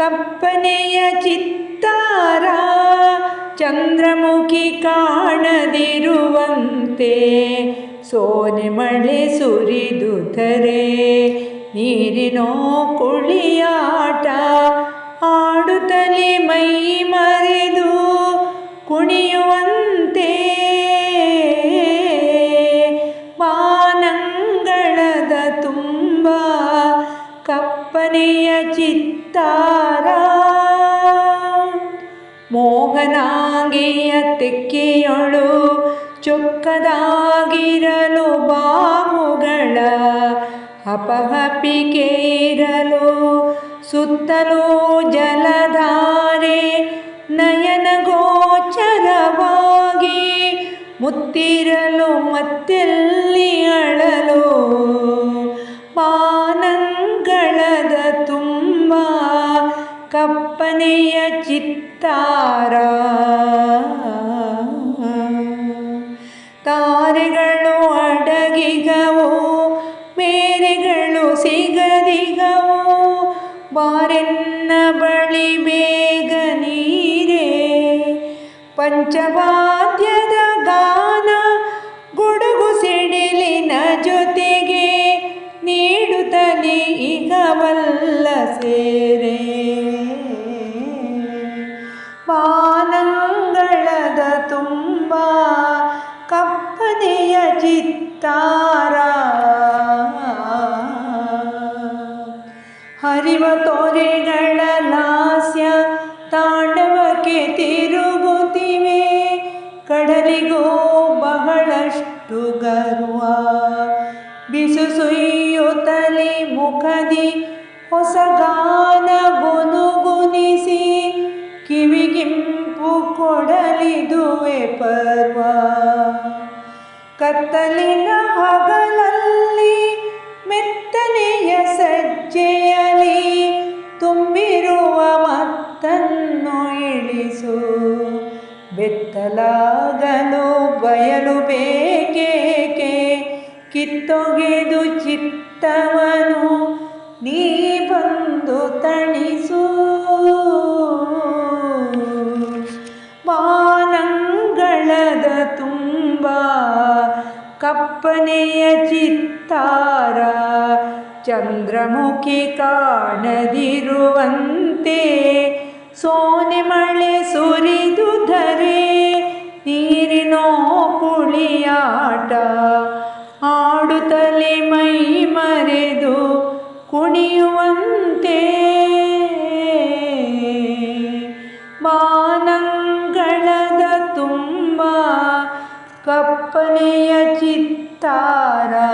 ಕಪ್ಪನೆಯ ಚಿತ್ತಾರ ಚಂದ್ರಮುಖಿ ಕಾಣದಿರುವಂತೆ. ಸೋನೆ ಮಳೆ ಸುರಿದುದರೆ ನೀರಿನೋ ಕುಳಿಯಾಟ. ಆಡುತ್ತಲೇ ಮೈ ಮರೆದು ಕುಣಿಯುವಂತೆ ಚಿತ್ತಾರ. ಮೋಹನಾಂಗಿಯ ತೆಕ್ಕೆಯೊಳು ಚೊಕ್ಕದಾಗಿರಲು ಬಾಹುಗಳ ಹಪಹಪಿಕೆ ಇರಲು ಸುತ್ತಲೂ ಜಲಧಾರೆ ನಯನ ಗೋಚರವಾಗಿ ಮುತ್ತಿರಲು ಮತ್ತೆಲ್ಲಿ ಅಳಲು ಕಪ್ಪನೆಯ ಚಿತ್ತಾರ. ತಾರೆಗಳು ಅಡಗಿಗವು ಮೇರೆಗಳು ಸಿಗದಿಗವು ಬಾರೆನ್ನ ಬಳಿ ಬೇಗ ನೀರೇ. ಪಂಚವಾದ್ಯದ ಗಾನ ಗುಡುಗು ಸಿಡಿಲಿನ ಜೊತೆಗೆ ನೀಡುತ್ತಲೇ ಈಗವಲ್ಲ ಸೇರೆ. ಚಿತ್ತಾರ ಹರಿವ ತೋರೆಗಳ ಲಾಸ್ಯ ತಾಂಡವಕ್ಕೆ ತಿರುಗುತ್ತಿವೆ. ಕಡಲಿಗೂ ಬಹಳಷ್ಟು ಗರ್ವ. ಬಿಸು ಸುಯ್ಯುತ್ತಲೇ ಮುಖದಿ, ಹೊಸ ಗಾನ ಗುನುಗುನಿಸಿ ಕಿವಿಗಿಂಪು ಕೊಡಲಿದುವೆ ಪರ್ವ ಕತ್ತಲಿನ ಹಗಲಲ್ಲಿ ಮೆತ್ತನೆಯ ಸಜ್ಜೆಯಲಿ ತುಂಬಿರುವ ಮತ್ತನ್ನು ಇಳಿಸು. ಬೆತ್ತಲಾಗಲು ಬಯಲು ಬೇಕೇಕೆ? ಕಿತ್ತೊಗೆದು ಚಿತ್ತವನು ನೀ ಕಪ್ಪನೆಯ ಚಿತ್ತಾರ ಚಂದ್ರಮುಖಿ ಕಾಣದಿರುವಂತೆ. ಸೋನೆ ಮಳೆ ಸುರಿದು ಧರೆ ನೀರಿನೋ ಕುಳಿಯಾಟ ಆಡುತ್ತಲೇ ಮೈ कपनय चित्तारा।